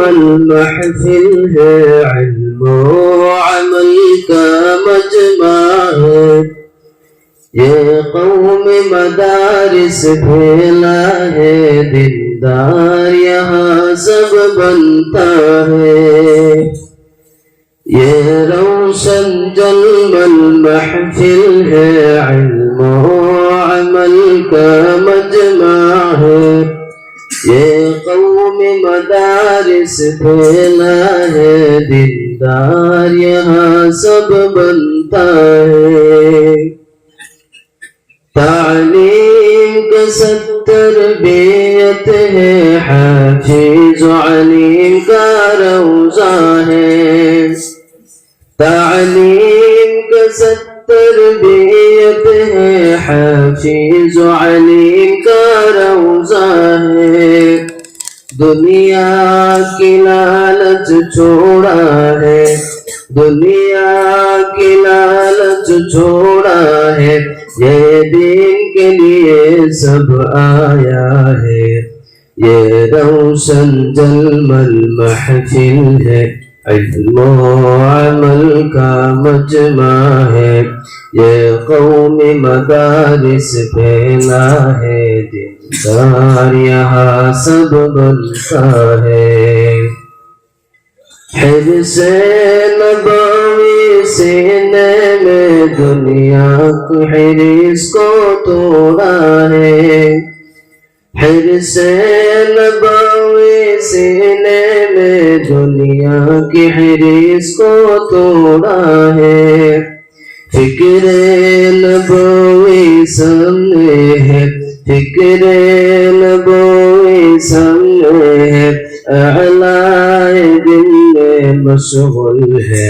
المحفل ہے علم و عمل کا مجمع ہے یہ قوم مدارس پھیلا ہے دلدار یہاں سب بنتا ہے یہ روشن جلم المحفل ہے علم و عمل کا مجمع ہے یہ مدارس فينا ہے دلدار یہاں سب بنتا ہے۔ تعلیم کا ستر بیت ہے حافظ علیم کا روزہ ہے۔ تعلیم کا ستر بیت ہے حافظ علیم کا روزہ ہے۔ دنیا کی لالچ چھوڑا ہے۔ دنیا کی لالچ چھوڑا ہے۔ یہ دین کے لیے سب آیا ہے۔ یہ روشن جلم المحفل ہے۔ علم و عمل کا مجمع ہے۔ یہ قوم مدارس پھیلا ہے دلدار یہاں سب بنتا ہے۔ حرص نبوی سینے میں دنیا کو حرص کو توڑا ہے۔ حرص نبوی سینے میں دنیا کی حرص کو توڑا ہے۔ ফিকরে নবী সামনে হে ফিকরে নবী সামনে হে আলায় দিন মশগুল হে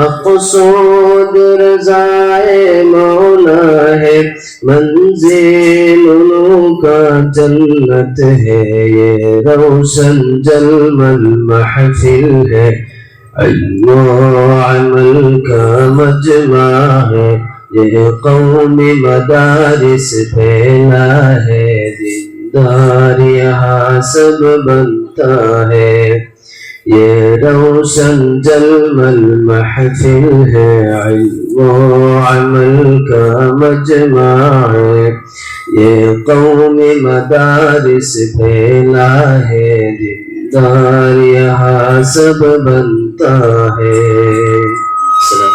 مقصود رضائے مولا ہے، منزل انہوں کا جنت ہے، یہ روشن جلم المحفل ہے۔ علم و عمل کا مجمع ہے، یہ قوم مدارس پھیلا ہے، دیندار یہاں سب بنتا ہے۔ یہ روشن جلم المحفل ہے علم و عمل کا مجمع ہے یہ قوم مدارس پھیلا ہے، دیندار یہاں سب بنتا ہے۔ السلام